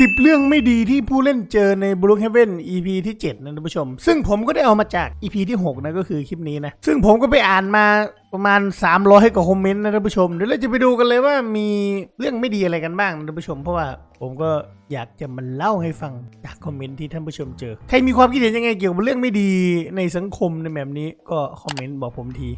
สิบเรื่องไม่ดีที่ผู้เล่นเจอใน Blue Heaven EP ที่ 7 นะท่านผู้ชม ซึ่งผมก็ได้เอามาจาก EP ที่ 6 นะก็คือคลิปนี้นะ ซึ่งผมก็ไปอ่านมาประมาณ 300 กว่าคอมเมนต์นะท่านผู้ชม เดี๋ยวเราจะไปดูกันเลยว่ามีเรื่องไม่ดีอะไรกันบ้างนะท่านผู้ชม เพราะว่าผมก็อยากจะมาเล่าให้ฟังจากคอมเมนต์ที่ท่านผู้ชมเจอ ใครมีความคิดเห็นยังไงเกี่ยวกับเรื่องไม่ดีในสังคมในแบบนี้ก็คอมเมนต์บอกผมที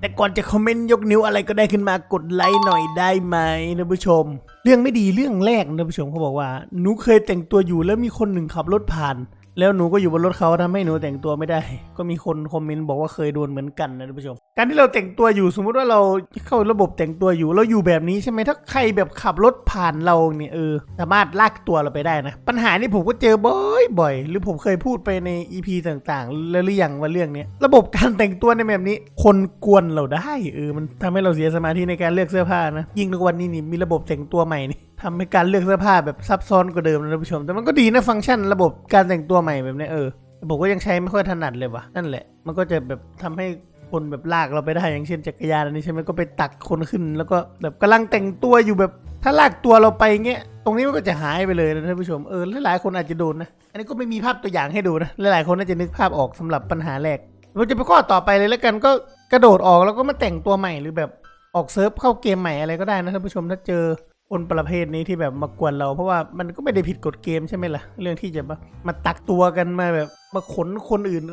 แต่ก่อนจะคอมเมนต์ยกนิ้วอะไรก็ได้ขึ้นมากดไลค์หน่อยได้ไหมท่านผู้ชม เรื่องไม่ดีเรื่องแรกนะท่านผู้ชมเขาบอกว่าหนูเคยแต่งตัวอยู่แล้วมีคนหนึ่งขับรถผ่าน แล้วหนูก็อยู่บนรถเขาทำให้หนูแต่งตัวไม่ได้ ก็มีคนคอมเมนต์บอกว่าเคยโดนเหมือนกันนะท่านผู้ชม การที่เราแต่งตัวอยู่สมมุติว่าเราเข้าระบบแต่งตัวอยู่เราอยู่แบบนี้ใช่ไหมถ้าใครแบบขับรถผ่านเราเนี่ยเออสามารถลากตัวเราไปได้นะ ปัญหานี้ผมก็เจอบ่อยบ่อยๆหรือผมเคยพูดไปใน EP ต่างๆ แล้วหรือยังว่าเรื่องนี้ระบบการแต่งตัวในแบบนี้ คนกวนเราได้เออมันทำให้เราเสียสมาธิในการเลือกเสื้อผ้านะยิ่งในวันนี้นี่มีระบบแต่งตัวใหม่นี่ ทำให้การเลือกเสื้อผ้าแบบซับซ้อนกว่าเดิมนะท่านผู้ชม แต่มันก็ดีนะฟังก์ชันระบบการแต่งตัวใหม่แบบนี้เออผมก็ยังใช้ไม่ค่อยถนัดเลยว่ะนั่นแหละ มันก็จะแบบทำให้คนแบบลากเราไปได้อย่างเช่นจักรยานอันนี้ใช่ไหมก็ไปตักคนขึ้น แล้วก็แบบกำลังแต่งตัวอยู่แบบ ถ้าลากตัวเราไปเงี้ยตรงนี้มันก็จะหายไปเลยนะท่านผู้ชมเออหลายๆคนอาจจะโดนนะอันนี้ก็ไม่มีภาพตัวอย่างให้ดูนะหลายๆคนน่าจะนึกภาพออกสำหรับปัญหาแรกเราจะไปข้อต่อไปเลยแล้วกันก็กระโดดออกแล้วก็มาแต่งตัวใหม่หรือแบบออกเซิร์ฟเข้าเกมใหม่อะไรก็ได้นะท่านผู้ชมถ้าเจอ คนประเภทนี้ที่แบบมากวนเรา เพราะว่ามันก็ไม่ได้ผิดกฎเกมใช่ไหมล่ะ เรื่องที่จะมามาตักตัวกันมาแบบมาขนคนอื่น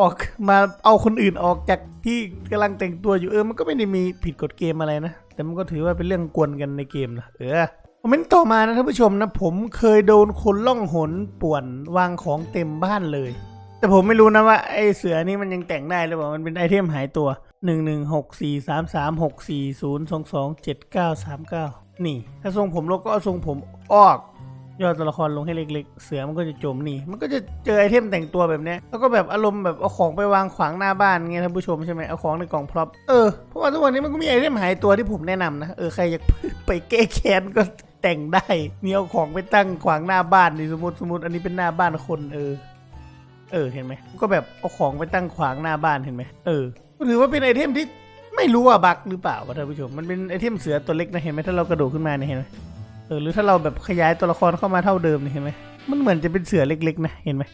ออกมาเอาคนอื่นออกจากที่กำลังแต่งตัวอยู่เออมันก็ไม่ได้มีผิดกฎเกมอะไรนะ แต่มันก็ถือว่าเป็นเรื่องกวนกันในเกมนะเออคอมเมนต์ต่อมานะท่านผู้ชมนะ ผมเคยโดนคนล่องหนป่วนวางของเต็มบ้านเลย แต่ผมไม่รู้นะว่าไอเสือนี่มันยังแต่งได้หรือเปล่ามันเป็นไอเทมหายตัวหนึ่งหนึ่งหกสี่สามสามหกสี่ศูนย์สองสองเจ็ดเก้าสามเก้า นี่ ถ้าทรงผมเราก็เอาทรงผมออกย่อตัวละครลงให้เล็กๆ เสือมันก็จะจมนี่มันก็จะเจอไอเทมแต่งตัวแบบนี้แล้วก็แบบอารมณ์แบบเอาของไปวางขวางหน้าบ้านเงี้ยท่านผู้ชมใช่ไหมเอาของในกล่องพร็อพเออเพราะว่าทุกวันนี้มันก็มีไอเทมหายตัวที่ผมแนะนำนะเออใครอยากไปแก้แค้นก็แต่งได้นี่เอาของไปตั้งขวางหน้าบ้านนี่สมมติสมมติอันนี้เป็นหน้าบ้านคนเออ เออเห็นไหมก็แบบเอาของไปตั้งขวางหน้าบ้านเห็นไหมเออก็ถือว่าเป็นไอเทมที่ ไม่รู้ว่าบักหรือเปล่าวะท่านผู้ชม มันเป็นไอเทมเสือตัวเล็กนะเห็นไหมถ้าเรากระโดดขึ้นมาเนี่ยเห็นไหมเออหรือถ้าเราแบบขยายตัวละครเข้ามาเท่าเดิมเนี่ยเห็นไหมมันเหมือนจะเป็นเสือเล็กๆนะเห็นไหม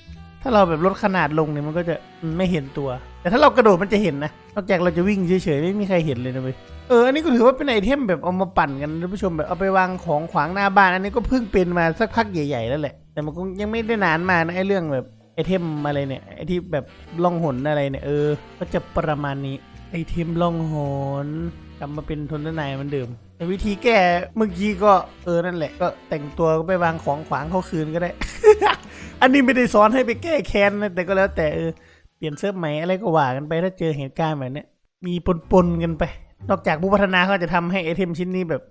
ถ้าเราแบบลดขนาดลงเนี่ยมันก็จะไม่เห็นตัว แต่ถ้าเรากระโดดมันจะเห็นนะนอกจากเราจะวิ่งเฉยๆไม่มีใครเห็นเลยนะเว้ยเอออันนี้ก็ถือว่าเป็นไอเทมแบบเอามาปั่นกันท่านผู้ชมแบบเอาไปวางของขวางหน้าบ้านอันนี้ก็เพิ่งเป็นมาสักพักใหญ่ๆแล้วแหละ แต่มันก็ยังไม่ได้นานมากนะไอเรื่องแบบไอเทมอะไรเนี่ยไอที่แบบล่องหนอะไรเนี่ยเออ ก็จะประมาณนี้ ไอเทมล่องหนกลับมาเป็นทนทนายเหมันเดิมแต่วิธีแก้เมื่อกี้ก็เออนั่นแหละ ก็แต่งตัวก็ไปวางของขวางเขาคืนก็ได้ อันนี้ไม่ได้สอนให้ไปแก้แค้นนะแต่ก็แล้วแต่เออเปลี่ยนเสื้อใหม่อะไรก็ว่ากันไปถ้าเจอเหตุการณ์แบบนี้มีปนๆกันไป นอกจากผู้พัฒนาเขาจะทำให้ไอเทมชิ้นนี้แบบ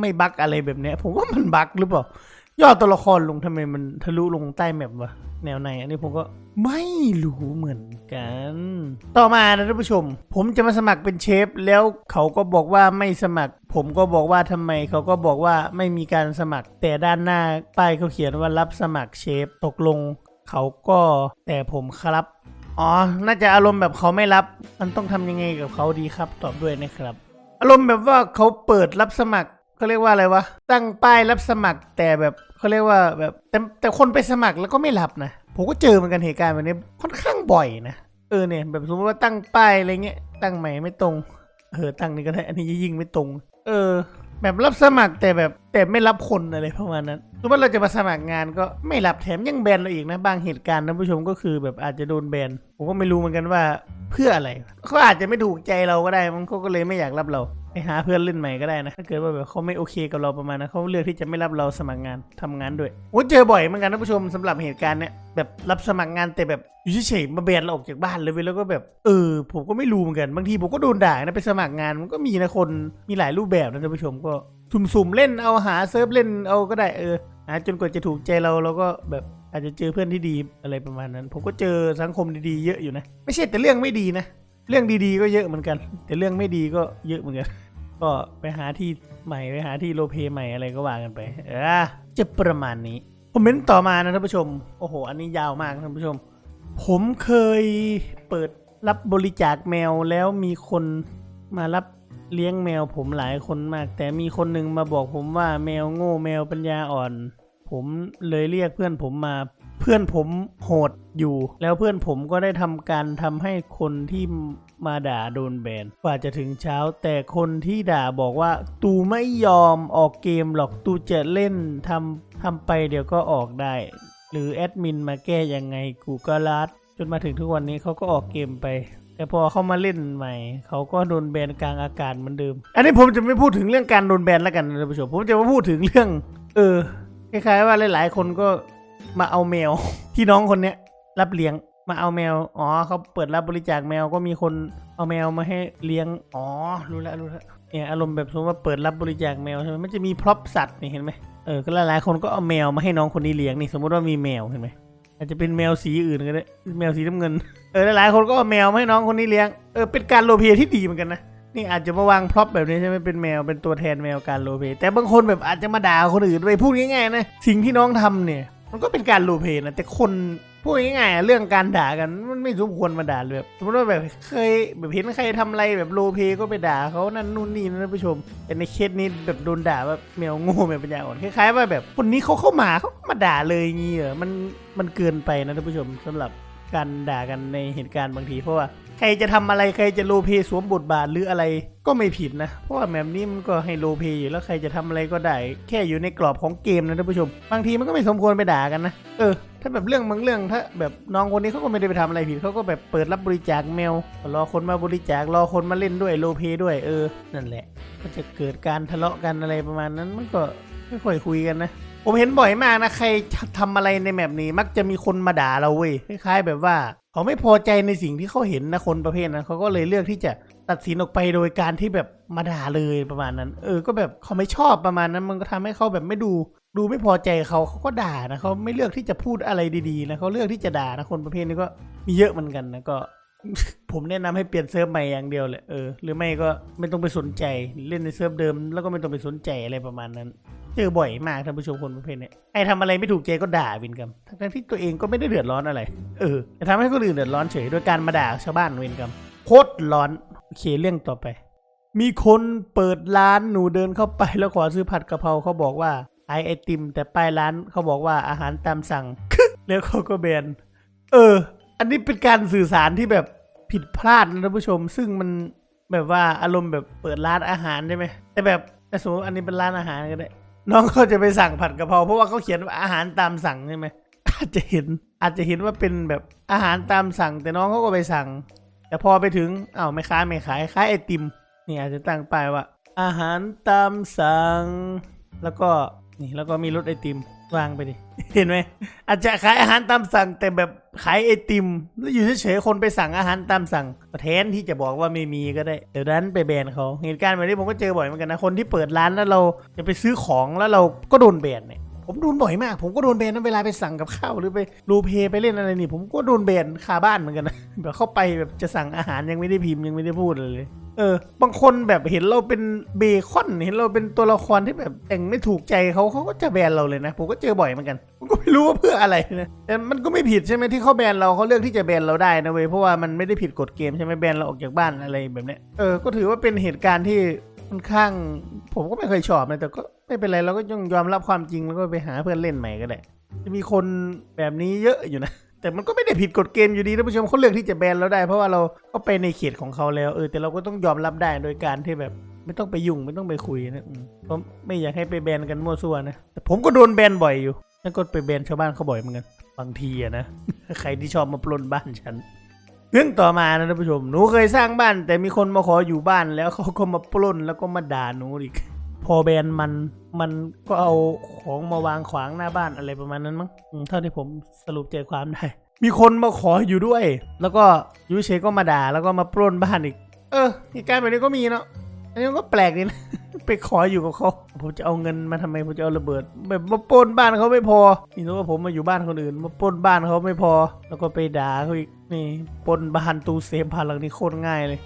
ไม่บั๊กอะไรแบบนี้ผมว่ามันบั๊กหรือเปล่า ย่อตัวละครลงทำไมมันทะลุลงใต้แมปวะแนวไหนอันนี้ผมก็ไม่รู้เหมือนกัน ต่อมานะท่านผู้ชม ผมจะมาสมัครเป็นเชฟ แล้วเขาก็บอกว่าไม่สมัคร ผมก็บอกว่าทำไมเขาก็บอกว่าไม่มีการสมัคร แต่ด้านหน้าป้ายเขาเขียนว่ารับสมัครเชฟตกลง เขาก็แต่ผมครับอ๋อ น่าจะอารมณ์แบบเขาไม่รับ มันต้องทำยังไงกับเขาดีครับ ตอบด้วยนะครับ อารมณ์แบบว่าเขาเปิดรับสมัคร เขาเรียกว่าอะไรวะ ตั้งป้ายรับสมัครแต่แบบเขาเรียกว่าแบบแต่แต่คนไปสมัครแล้วก็ไม่รับนะ ผมก็เจอเหมือนกันเหตุการณ์แบบนี้ค่อนข้างบ่อยนะ เออเนี่ยแบบสมมติว่าตั้งป้ายอะไรเงี้ย ตั้งใหม่ไม่ตรง เออตั้งนี้ก็ได้ อันนี้ยิ่งไม่ตรง เออ แบบรับสมัครแต่แบบแต่ไม่รับคนอะไรประมาณนั้นสมมติเราจะมาสมัครงานก็ไม่รับแถมยังแบนเราอีกนะ บางเหตุการณ์นะผู้ชมก็คือแบบอาจจะโดนแบน ผมก็ไม่รู้เหมือนกันว่าเพื่ออะไร เขาอาจจะไม่ถูกใจเราก็ได้มันเขาก็เลยไม่อยากรับเรา ไปหาเพื่อนเล่นใหม่ก็ได้นะ ถ้าเกิดว่าแบบเขาไม่โอเคกับเราประมาณนั้นเขาเลือกที่จะไม่รับเราสมัครงานทำงานด้วยโอ้เจอบ่อยเหมือนกันท่านผู้ชมสำหรับเหตุการณ์เนี้ยแบบรับสมัครงานแต่แบบอยู่เฉยๆมาแบนเราออกจากบ้านเลยเว้ยแล้วก็แบบเออผมก็ไม่รู้เหมือนกันบางทีผมก็โดนด่านะไปสมัครงานมันก็มีนะคนมีหลายรูปแบบนะท่านผู้ชมก็สุ่มๆเล่นเอาหาเซิร์ฟเล่นเอาก็ได้เออหาจนกว่าจะถูกใจเราเราก็แบบอาจจะเจอเพื่อนที่ดีอะไรประมาณนั้น ผมก็เจอสังคมดีๆเยอะอยู่นะ ไม่ใช่แต่เรื่องไม่ดีนะ เรื่องดีๆก็เยอะเหมือนกัน แต่เรื่องไม่ดีก็เยอะเหมือนกัน ก็ไปหาที่ใหม่ไปหาที่โลเพใหม่อะไรก็ว่ากันไป เออจะประมาณนี้คอมเมนต์ต่อมานะท่านผู้ชม โอ้โห อันนี้ยาวมากท่านผู้ชม ผมเคยเปิดรับบริจาคแมวแล้วมีคนมารับเลี้ยงแมวผมหลายคนมาก แต่มีคนหนึ่งมาบอกผมว่าแมวโง่แมวปัญญาอ่อน ผมเลยเรียกเพื่อนผมมา เพื่อนผมโหดอยู่ แล้วเพื่อนผมก็ได้ทำการทำให้คนที่มาด่าโดนแบนกว่าจะถึงเช้า แต่คนที่ด่าบอกว่า ตูไม่ยอมออกเกมหรอกตูจะเล่นทำทำไปเดี๋ยวก็ออกได้ หรือแอดมินมาแก้ยังไงกูก็รัดจนมาถึงทุกวันนี้เขาก็ออกเกมไปแต่พอเขามาเล่นใหม่ เขาก็โดนแบนกลางอากาศเหมือนเดิม อันนี้ผมจะไม่พูดถึงเรื่องการโดนแบนแล้วกันท่านผู้ชมผมจะมาพูดถึงเรื่อง เออคล้ายๆว่าหลาย ๆ คนก็ มาเอาแมว ที่น้องคนเนี้ยรับเลี้ยงมาเอาแมว อ๋อเขาเปิดรับบริจาคแมวก็มีคนเอาแมวมาให้เลี้ยง อ๋อ รู้แล้วรู้แล้วเนี่ยอารมณ์แบบสมมติว่าเปิดรับบริจาคแมวใช่ไหมมันจะมีพร็อพสัตว์นี่เห็นไหมเออ ก็หลายๆคนก็เอาแมวมาให้น้องคนนี้เลี้ยงนี่สมมติว่ามีแมวเห็นไหมอาจจะเป็นแมวสีอื่นก็ได้ แมวสีน้ำเงิน เออ หลายๆคนก็เอาแมวมาให้น้องคนนี้เลี้ยง เออ เป็นการโลเพลย์ที่ดีเหมือนกันนะ นี่อาจจะมาวางพร็อพแบบนี้ใช่ไหมเป็นแมว เป็นตัวแทนแมวการโลเพลย์แต่บางคนแบบอาจจะมาด่าคนอื่นไปพูดง่ายๆนะ สิ่งที่น้องทำเนี่ย มันก็เป็นการโรลเพนะแต่คนพูดง่ายๆเรื่องการด่ากันมันไม่สมควรมาด่าเลยแบบสมมติว่าแบบเคยแบบเห็นใครทำอะไรแบบโรลเพก็ไปด่าเขานั่นนู่นนี่นะท่านผู้ชมแต่ในเคสนี้แบบโดนด่าว่าแมวโง่แมวปัญญาอ่อนคล้ายๆว่าแบบคนนี้เขาเข้ามาเขามาด่าเลยงี้เหรอมันมันเกินไปนะท่านผู้ชมสำหรับการด่ากันในเหตุการณ์บางทีเพราะว่า ใครจะทำอะไรใครจะโลเพสวมบทบาทหรืออะไรก็ไม่ผิดนะ เพราะว่าแบบนี้มันก็ให้โลเพอยู่แล้วใครจะทำอะไรก็ได้ แค่อยู่ในกรอบของเกมนะท่านผู้ชม บางทีมันก็ไม่สมควรไปด่ากันนะ เออ ถ้าแบบเรื่องบางเรื่องถ้าแบบน้องคนนี้เขาก็ไม่ได้ไปทำอะไรผิดเขาก็แบบเปิดรับบริจาคแมวรอคนมาบริจาครอคนมาเล่นด้วยโลเพด้วยเออนั่นแหละ ก็จะเกิดการทะเลาะกันอะไรประมาณนั้นมันก็ไม่ค่อยคุยกันนะ ผมเห็นบ่อยมากนะ ใครทำอะไรในแมปนี้มักจะมีคนมาด่าเราเว้ยคล้ายๆแบบว่าเขาไม่พอใจในสิ่งที่เขาเห็นนะคนประเภทนั้นเขาก็เลยเลือกที่จะตัดสินออกไปโดยการที่แบบมาด่าเลยประมาณนั้น เออ ก็แบบเขาไม่ชอบประมาณนั้น มันก็ทำให้เขาแบบไม่ดู ดูไม่พอใจเขาเขาก็ด่านะเขาไม่เลือกที่จะพูดอะไรดีๆนะเขาเลือกที่จะด่านะคนประเภทนี้ก็มีเยอะเหมือนกันนะก็ ผมแนะนำให้เปลี่ยนเซิร์ฟใหม่อย่างเดียวเลยเออหรือไม่ก็ไม่ต้องไปสนใจเล่นในเซิร์ฟเดิม แล้วก็ไม่ต้องไปสนใจอะไรประมาณนั้นเจอบ่อยมากท่านผู้ชมคนประเภทเนี้ยใครทำอะไรไม่ถูกใจก็ด่าวินกรรมทั้งที่ตัวเองก็ไม่ได้เดือดร้อนอะไร เออแต่ทำให้คนอื่นเดือดร้อนเฉยโดยการมาด่าชาวบ้านวินกรรมโคตรร้อนโอเคเรื่องต่อไป มีคนเปิดร้านหนูเดินเข้าไปแล้วขอซื้อผัดกะเพราเขาบอกว่าขายไอติม แต่ป้ายร้านเขาบอกว่าอาหารตามสั่งแล้วเขาก็แบนเออ อันนี้เป็นการสื่อสารที่แบบผิดพลาดนะท่านผู้ชม ซึ่งมันแบบว่าอารมณ์แบบเปิดร้านอาหารใช่ไหมแต่แบบแต่สมมติอันนี้เป็นร้านอาหารก็ได้น้องเขาจะไปสั่งผัดกะเพราเพราะว่าเขาเขียนว่าอาหารตามสั่งใช่ไหมอาจจะเห็นอาจจะเห็นว่าเป็นแบบอาหารตามสั่ง แต่น้องเขาก็ไปสั่ง แต่พอไปถึงอ้าวไม่ค้าไม่ขายขายไอติมนี่อาจจะตั้งป้ายว่า อาหารตามสั่ง แล้วก็นี่แล้วก็มีรถไอติม วางไปดิ เห็นไหมอาจจะขายอาหารตามสั่ง แต่แบบขายไอติม แล้วอยู่เฉยๆคนไปสั่งอาหารตามสั่งแทนที่จะบอกว่าไม่มีก็ได้เดี๋ยวนั้นไปแบนเขาเหตุการณ์แบบนี้ผมก็เจอบ่อยเหมือนกันนะคนที่เปิดร้านแล้วเราจะไปซื้อของแล้วเราก็โดนแบนเนี่ยผมโดนบ่อยมาก ผมก็โดนแบนนะเวลาไปสั่งกับข้าวหรือไปรูเพย์ไปเล่นอะไรนี่ ผมก็โดนแบนคาบ้านเหมือนกันนะแบบเข้าไปแบบจะสั่งอาหารยังไม่ได้พิมพ์ยังไม่ได้พูดอะไรเลย เออ บางคนแบบเห็นเราเป็นเบคอน เห็นเราเป็นตัวละครที่แบบแต่งไม่ถูกใจเขาเขาก็จะแบนเราเลยนะ ผมก็เจอบ่อยเหมือนกันผมก็ไม่รู้ว่าเพื่ออะไรนะแต่มันก็ไม่ผิดใช่ไหมที่เขาแบนเราเขาเลือกที่จะแบนเราได้นะเว้ยเพราะว่ามันไม่ได้ผิดกฎเกมใช่ไหมแบนเราออกจากบ้านอะไรแบบเนี้ยเออก็ถือว่าเป็นเหตุการณ์ที่ค่อนข้าง ผมก็ไม่เคยชอบนะแต่ก็ไม่เป็นไรเราก็ต้องยอมรับความจริงแล้วก็ไปหาเพื่อนเล่นใหม่ก็ได้จะมีคนแบบนี้เยอะอยู่นะ แต่มันก็ไม่ได้ผิดกฎเกมอยู่ดีท่านผู้ชมเขาเลือกที่จะแบนเราได้ เพราะว่าเราก็ไปในเขตของเขาแล้วเออแต่เราก็ต้องยอมรับได้โดยการที่แบบไม่ต้องไปยุ่งไม่ต้องไปคุยนะอืมก็ไม่อยากให้ไปแบนกันมั่วซั่วนะแต่ผมก็โดนแบนบ่อยอยู่แล้วก็ไปแบนชาวบ้านเขาบ่อยเหมือนกันบางทีอะนะใครที่ชอบมาปล้นบ้านฉันเรื่องต่อมานะท่านผู้ชมหนูเคยสร้างบ้าน แต่มีคนมาขออยู่บ้านแล้วเขาก็มาปล้นแล้วก็มาด่าหนูอีก พอแบนมันมันก็เอาของมาวางขวางหน้าบ้านอะไรประมาณนั้นมั้งเท่าที่ผมสรุปใจความได้ มีคนมาขออยู่ด้วย แล้วก็ยูเชก็มาด่าแล้วก็มาปล้นบ้านอีก เออเหตุการณ์แบบนี้ก็มีเนาะอันนี้ก็แปลกดีนะไปขออยู่กับเขาผมจะเอาเงินมาทำไมผมจะเอาระเบิด แบบมาปล้นบ้านเขาไม่พอนี่นึกว่าผมมาอยู่บ้านคนอื่น มาปล้นบ้านเขาไม่พอ แล้วก็ไปด่าเขาอีกนี่ปล้นบ้านตูเซฟพาหลังนี้โคตรง่ายเลย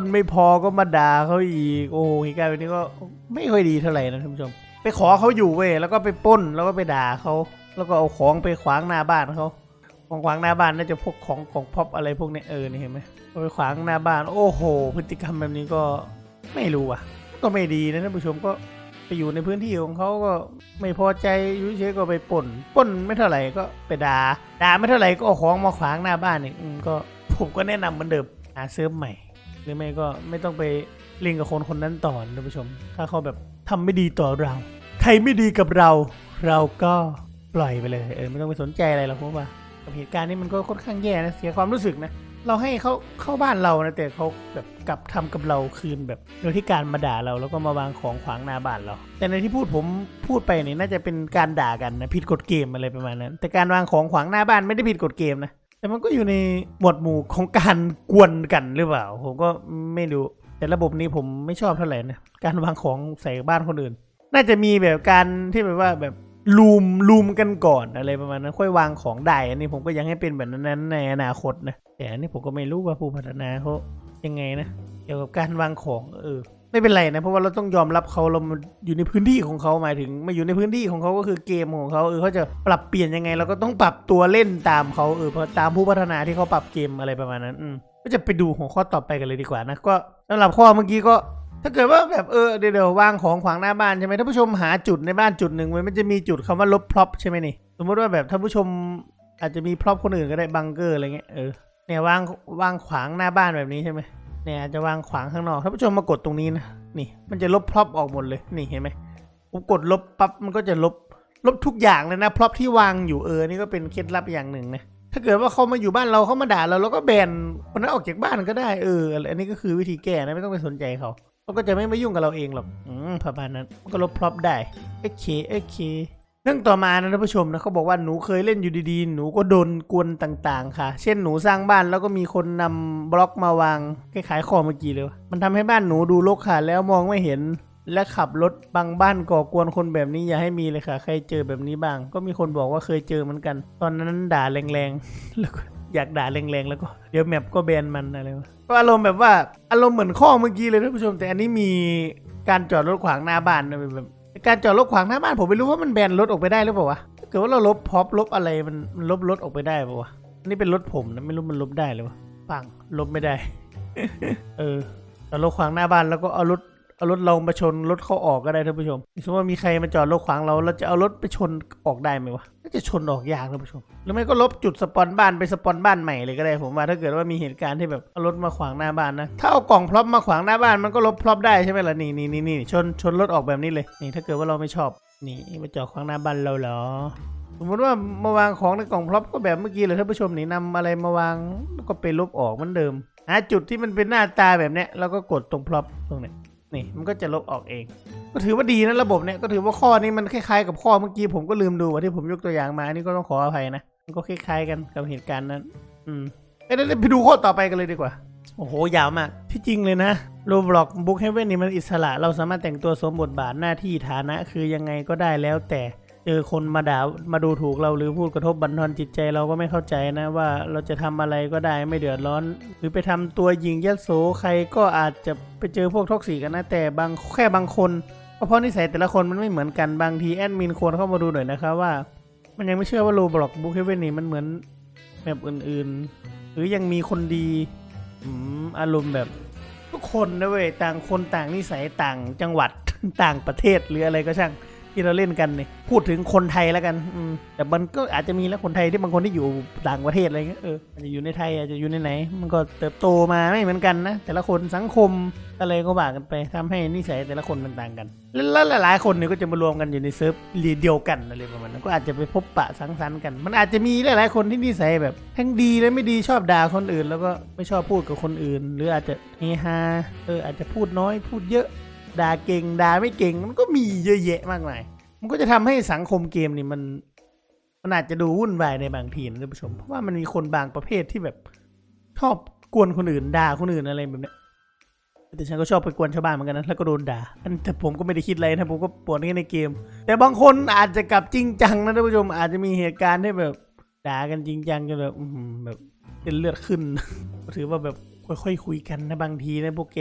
นไม่พอก็มาด่าเขาอีก โอ้โหเหตุการณ์แบบนี้ก็ไม่ค่อยดีเท่าไหร่นะท่านผู้ชม ไปขอเขาอยู่เว้ยแล้วก็ไปป้นแล้วก็ไปด่าเขาแล้วก็เอาของไปขวางหน้าบ้านเขาของขวางหน้าบ้านน่าจะพวกของของพ็อปอะไรพวกนี้เออนี่เห็นไหมเอาไปขวางหน้าบ้าน โอ้โห พฤติกรรมแบบนี้ก็ไม่รู้อะ ก็ไม่ดีนะท่านผู้ชมก็ไปอยู่ในพื้นที่ของเขาก็ไม่พอใจยุ่เฉยก็ไปป่นป่นไม่เท่าไหร่ก็ไปด่าด่าไม่เท่าไหร่ก็เอาของมาขวางหน้าบ้านอีกก็ผมก็แนะนำเหมือนเดิมหาเซิร์ฟใหม่ หรือไม่ก็ไม่ต้องไปเล่นกับคนคนนั้นต่อนะท่านผู้ชม ถ้าเขาแบบทำไม่ดีต่อเรา ใครไม่ดีกับเรา เราก็ปล่อยไปเลยเออไม่ต้องไปสนใจอะไรหรอกเพราะว่ากับเหตุการณ์นี้มันก็ค่อนข้างแย่นะเสียความรู้สึกนะเราให้เขาเข้าบ้านเรานะแต่เขาแบบกลับทำกับเราคืนแบบโดยที่การมาด่าเราแล้วก็มาวางของขวางหน้าบ้านเรา แต่ในที่พูดผมพูดไปนี่น่าจะเป็นการด่ากันนะผิดกฎเกมอะไรประมาณนั้น แต่การวางของขวางหน้าบ้านไม่ได้ผิดกฎเกมนะ แต่มันก็อยู่ในหมวดหมู่ของการกวนกันหรือเปล่า ผมก็ไม่รู้ แต่ระบบนี้ผมไม่ชอบเท่าไหร่นะ การวางของใส่บ้านคนอื่น น่าจะมีแบบการที่แบบว่าแบบลูมลูมกันก่อนอะไรประมาณนั้น ค่อยวางของได้ อันนี้ผมก็ยังให้เป็นแบบนั้นในอนาคตนะ แต่อันนี้ผมก็ไม่รู้ว่าผู้พัฒนาเขายังไงนะ เกี่ยวกับการวางของเออ ไม่เป็นไรนะ เพราะว่าเราต้องยอมรับเขาเราอยู่ในพื้นที่ของเขาหมายถึงมาอยู่ในพื้นที่ของเขาก็คือเกมของเขาเออเขาจะปรับเปลี่ยนยังไงเราก็ต้องปรับตัวเล่นตามเขาเออตามผู้พัฒนาที่เขาปรับเกมอะไรประมาณนั้นอืมก็จะไปดูหัวข้อต่อไปกันเลยดีกว่านะก็สำหรับข้อเมื่อกี้ก็ถ้าเกิดว่าแบบเออเดี๋ยวเดี๋ยววางของขวางหน้าบ้านใช่ไหมท่านผู้ชมหาจุดในบ้านจุดหนึ่งไว้มันจะมีจุดคำว่าลบพร็อพใช่ไหมนี่สมมติว่าแบบท่านผู้ชมอาจจะมีพร็อพคนอื่นก็ได้บังเกอร์อะไรเงี้ยเออเนี่ยวางวางขวางหน้าบ้านแบบนี้ใช่ไหม เนี่ยจะวางขวางข้างนอกท่านผู้ชมมากดตรงนี้นะนี่มันจะลบพร็อพออกหมดเลยนี่เห็นไหมผมกดลบปั๊บมันก็จะลบลบทุกอย่างเลยนะพร็อพที่วางอยู่เออนี่ก็เป็นเคล็ดลับอย่างหนึ่งนะถ้าเกิดว่าเขามาอยู่บ้านเราเขามาด่าเราเราก็แบนคนนั้นออกจากบ้านก็ได้เอออันนี้ก็คือวิธีแก้นะไม่ต้องไปสนใจเขาเขาก็จะไม่มายุ่งกับเราเองหรอกอืมประมาณนั้นมันก็ลบพร็อพได้โอเคโอเค เรื่องต่อมานะท่านผู้ชมนะเขาบอกว่าหนูเคยเล่นอยู่ดีๆ หนูก็โดนกวนต่างๆ ค่ะ เช่นหนูสร้างบ้านแล้วก็มีคนนำบล็อกมาวางคล้ายๆข้อเมื่อกี้เลยมันทำให้บ้านหนูดูรกค่ะ แล้วมองไม่เห็นและขับรถบางบ้านก่อกวนคนแบบนี้อย่าให้มีเลยค่ะ ใครเจอแบบนี้บ้าง ก็มีคนบอกว่าเคยเจอเหมือนกัน ตอนนั้นด่าแรงๆแล้วก็อยากด่าแรงๆแล้วก็เดี๋ยวแมปก็แบนมันอะไรวะก็อารมณ์แบบว่าอารมณ์เหมือนข้อเมื่อกี้เลยท่านผู้ชม แต่อันนี้มีการจอดรถขวางหน้าบ้านนะแบบ การจอดรถขวางหน้าบ้านผมไม่รู้ว่ามันแบนรถออกไปได้หรือเปล่าวะถ้าเกิดว่าเราลบพ็อปลบอะไรมันมันลบรถออกไปได้ปะวะอันนี่เป็นรถผมนะไม่รู้มันลบได้หรือวะปังลบไม่ได้ เออจอดรถขวางหน้าบ้านแล้วก็เอารถ เอารถเรามาชนรถเขาออกก็ได้ท่านผู้ชมสมมติว่ามีใครมาจอดรถขวางเราเราจะเอารถไปชนออกได้ไหมวะน่าจะชนออกยากท่านผู้ชมหรือไม่ก็ลบจุดสปอนบ้านไปสปอนบ้านใหม่เลยก็ได้ผมว่าถ้าเกิดว่ามีเหตุการณ์ที่แบบเอารถมาขวางหน้าบ้านนะถ้าเอากล่องพร็อพมาขวางหน้าบ้านมันก็ลบพร็อพได้ใช่ไหมล่ะนี่นี่นี่นี่ชนชนรถออกแบบนี้เลยนี่ถ้าเกิดว่าเราไม่ชอบนี่มาจอดขวางหน้าบ้านเราเหรอสมมติว่ามาวางของในกล่องพร็อพก็แบบเมื่อกี้เลยท่านผู้ชมนี่นำอะไรมาวางแล้วก็ไปลบออกเหมือนเดิมหาจุดที่มันเป็นหน้าตาแบบเนี้ยแล้วก็กดตรงพร็อพตรงเนี้ย นี่มันก็จะลบออกเอง ก็ถือว่าดีนะระบบเนี้ยก็ถือว่าข้อนี้มันคล้ายๆกับข้อเมื่อกี้ผมก็ลืมดูว่าที่ผมยกตัวอย่างมาอันนี่ก็ต้องขออภัยนะมันก็คล้ายๆกันกับเหตุการณ์นั้น อืมเอ้ยเดี๋ยวไปดูข้อต่อไปกันเลยดีกว่าโอ้โหยาวมาก ที่จริงเลยนะโรบล็อกบุ๊กเฮเว่นนี่มันอิสระ เราสามารถแต่งตัวสวมบทบาทหน้าที่ฐานะ คือยังไงก็ได้แล้วแต่ เจอคนมาด่ามาดูถูกเราหรือพูดกระทบบันทอนจิตใจเราก็ไม่เข้าใจนะว่าเราจะทำอะไรก็ได้ไม่เดือดร้อน หรือไปทำตัวยิงยโสใครก็อาจจะไปเจอพวกท็อกซิกกันนะแต่บางแค่บางคนเพราะนิสัยแต่ละคนมันไม่เหมือนกันบางทีแอดมินควรเข้ามาดูหน่อยนะครับว่า มันยังไม่เชื่อว่าโรบล็อกบุ๊กเฮเวนนี่มันเหมือนแบบอื่นๆ หรือยังมีคนดีอืมอารมณ์แบบทุกคนนะเว้ยต่างคนต่างนิสัยต่างจังหวัดต่างประเทศหรืออะไรก็ช่าง ที่เราเล่นกันเนี่ยพูดถึงคนไทยแล้วกันอืมแต่มันก็อาจจะมีแล้วคนไทยที่บางคนที่อยู่ต่างประเทศอะไรเงี้ยเอออาจจะอยู่ในไทยอาจจะอยู่ในไหน มันก็เติบโตมาไม่เหมือนกันนะแต่ละคนสังคมอะไรก็ว่ากันไปทำให้นิสัยแต่ละคนมันต่างกัน แล้วหลายๆคนเนี่ยก็จะมารวมกันอยู่ในเซิร์ฟเดียวกันอะไรประมาณนั้นก็อาจจะไปพบปะสังสรรค์กัน มันอาจจะมีหลายๆคนที่นิสัยแบบ ทั้งดีและไม่ดีชอบด่าคนอื่น แล้วก็ไม่ชอบพูดกับคนอื่น หรืออาจจะเฮฮาเอออาจจะพูดน้อยพูดเยอะ ด่าเก่งด่าไม่เก่ง มันก็มีเยอะแยะมากมาย มันก็จะทำให้สังคมเกมนี่มันมันอาจจะดูวุ่นวายในบางทีนะท่านผู้ชม เพราะว่ามันมีคนบางประเภทที่แบบชอบกวนคนอื่นด่าคนอื่นอะไรแบบนี้แต่ฉันก็ชอบไปกวนชาวบ้านเหมือนกันนะแล้วก็โดนด่าแต่ผมก็ไม่ได้คิดอะไรนะผมก็ปวดแค่ในเกม แต่บางคนอาจจะกลับจริงจังนะท่านผู้ชมอาจจะมีเหตุการณ์ที่แบบด่ากันจริงจังจนแบบแบบเป็นเลือดขึ้น ถือว่าแบบค่อยๆคุยกันนะบางทีนะพวกแก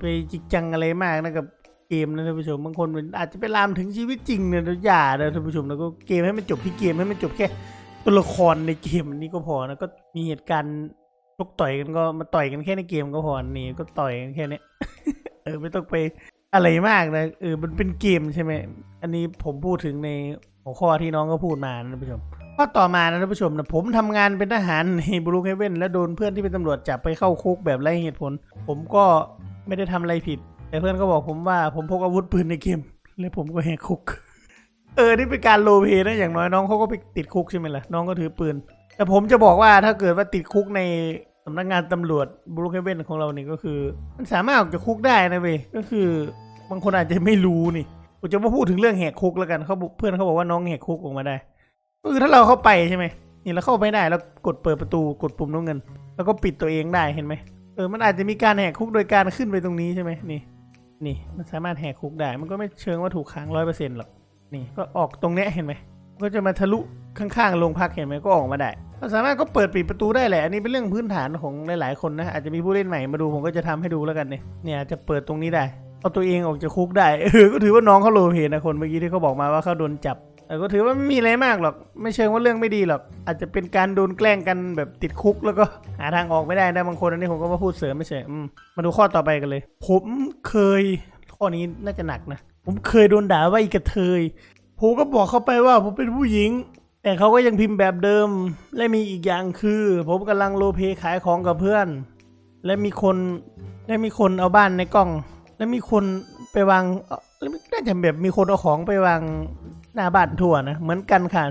ไปจริงจังอะไรมากนะกับเกมนะท่านผู้ชมบางคนมันอาจจะไปลามถึงชีวิตจริงเนี่ยอย่านะท่านผู้ชมแล้วก็เกมให้มันจบที่เกมให้มันจบแค่ตัวละครในเกมนี้ก็พอนะก็มีเหตุการณ์ชกต่อยกันก็มาต่อยกันแค่ในเกมก็พอนี่ก็ต่อยกันแค่นี้เออไม่ต้องไปอะไรมากนะเออมันเป็นเกมใช่ไหมอันนี้ผมพูดถึงในหัวข้อที่น้องก็พูดมานะท่านผู้ชมข้อต่อมานะท่านผู้ชมนะผมทำงานเป็นทหารในบรูเฮเว่นแล้วโดนเพื่อนที่เป็นตำรวจจับไปเข้าคุกแบบไร้เหตุผล ผมก็ ไม่ได้ทำอะไรผิด แต่เพื่อนก็บอกผมว่าผมพกอาวุธปืนในเกม แล้วผมก็แหกคุก เออ นี่เป็นการโลเพนะอย่างน้อยน้องเขาก็ไปติดคุกใช่ไหมล่ะ น้องก็ถือปืน แต่ผมจะบอกว่าถ้าเกิดว่าติดคุกในสำนักงานตำรวจบรูเฮเว่นของเราเนี่ก็คือ มันสามารถออกจากคุกได้นะเว้ยก็คือบางคนอาจจะไม่รู้นี่ผมจะมาพูดถึงเรื่องแหกคุกแล้วกันเขาเพื่อนเขาบอกว่าน้องแหกคุกออกมาได้ ก็คือถ้าเราเข้าไปใช่ไหมนี่เราเข้าไปได้แล้วกดเปิดประตูกดปุ่มน้ำเงิน แล้วก็ปิดตัวเองได้เห็นไหม เออ มันอาจจะมีการแหกคุกโดยการขึ้นไปตรงนี้ใช่ไหมนี่ นี่ มันสามารถแหกคุกได้ มันก็ไม่เชิงว่าถูกขังร้อยเปอร์เซ็นต์หรอก นี่ก็ออกตรงเนี้ยเห็นไหม ก็จะมาทะลุข้างๆโรงพักเห็นไหมก็ออกมาได้เราสามารถก็เปิดปิดประตูได้แหละ อันนี้เป็นเรื่องพื้นฐานของหลายๆคนนะ อาจจะมีผู้เล่นใหม่มาดูผมก็จะทำให้ดูแล้วกันเนี่ย เนี่ยจะเปิดตรงนี้ได้ เอาตัวเองออกจากคุกได้ เออ ก็ถือว่าน้องเขาโลเพนะคนเมื่อกี้ที่เขาบอกมาว่าเขาโดนจับ เออก็ถือว่าไม่มีอะไรมากหรอก ไม่เชิงว่าเรื่องไม่ดีหรอก อาจจะเป็นการโดนแกล้งกันแบบติดคุกแล้วก็หาทางออกไม่ได้นะบางคนอันนี้ผมก็มาพูดเสริมไม่ใช่มมาดูข้อต่อไปกันเลย ผมเคย ข้อนี้น่าจะหนักนะ ผมเคยโดนด่าว่าอีกระเทย ผมก็บอกเขาไปว่าผมเป็นผู้หญิง แต่เขาก็ยังพิมพ์แบบเดิม และมีอีกอย่างคือ ผมกำลังโลเพขายของกับเพื่อน และมีคนและมีคนเอาบ้านในกล้อง และมีคนไปวางน่าจะแบบมีคนเอาของไปวาง หน้าบ้านทั่วนะ เหมือนกันค่ะ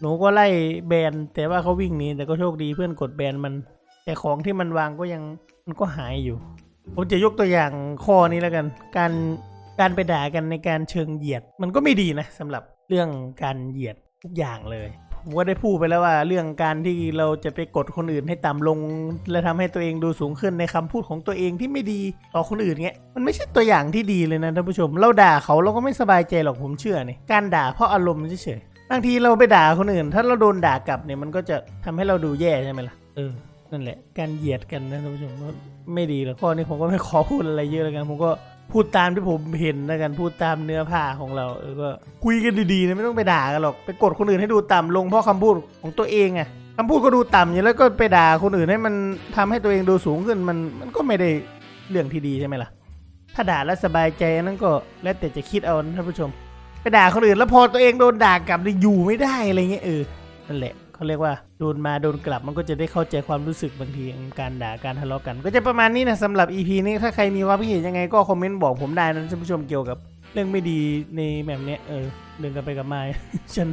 หนูก็ไล่แบนแต่ว่าเขาวิ่งหนีแต่ก็โชคดีเพื่อนกดแบนมัน แต่ของที่มันวางก็ยังมันก็หายอยู่ ผมจะยกตัวอย่างข้อนี้แล้วกัน การการไปด่ากันในการเชิงเหยียด มันก็ไม่ดีนะสำหรับเรื่องการเหยียดทุกอย่างเลย ผมก็ได้พูดไปแล้วว่าเรื่องการที่เราจะไปกดคนอื่นให้ต่ำลง และทำให้ตัวเองดูสูงขึ้นในคำพูดของตัวเองที่ไม่ดีต่อคนอื่นเงี้ยมันไม่ใช่ตัวอย่างที่ดีเลยนะท่านผู้ชม เราด่าเขาเราก็ไม่สบายใจหรอกผมเชื่อนี่การด่าเพราะอารมณ์เฉยๆบางทีเราไปด่าคนอื่น ถ้าเราโดนด่ากลับเนี่ยมันก็จะทำให้เราดูแย่ใช่ไหมล่ะเออนั่นแหละ การเหยียดกันนะท่านผู้ชมไม่ดีหรอกข้อนี้ผมก็ไม่ขอพูดอะไรเยอะแล้วกันผมก็ พูดตามที่ผมเห็นแล้วกันพูดตามเนื้อผ้าของเราเออก็คุยกันดีๆนะไม่ต้องไปด่ากันหรอกไปกดคนอื่นให้ดูต่ำลงเพราะคำพูดของตัวเองไงคำพูดก็ดูต่ำอยู่แล้วก็ไปด่าคนอื่นให้มันทำให้ตัวเองดูสูงขึ้นมันมันก็ไม่ได้เรื่องที่ดีใช่ไหมล่ะ ถ้าด่าแล้วสบายใจนนั้นก็แล้วแต่จะคิดเอานะท่านผู้ชม ไปด่าคนอื่นแล้วพอตัวเองโดนด่ากลับเนี่ยอยู่ไม่ได้อะไรเงี้ยเออนั่นแหละ เขาเรียกว่าโดนมาโดนกลับมันก็จะได้เข้าใจความรู้สึกบางทีการด่าการทะเลาะกัน ก็จะประมาณนี้นะสำหรับ EP นี้ถ้าใครมีความคิดเห็นยังไงก็คอมเมนต์บอกผมได้นะท่านผู้ชมเกี่ยวกับเรื่องไม่ดีในแบบเนี้ยเออเดินกันไปกับมาฉัน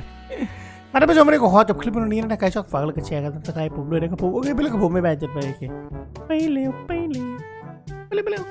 มาท่านผู้ชมไม่ได้ขอขอจบคลิปวันนี้นะถ้าใครชอบฝากแล้วก็แชร์กันสับสไครผมด้วยนะครับผมโอเคไปแล้วกับผมไม่บายจัดไปโอเคไปเร็วไปเร็วไปเร็วไปเร็ว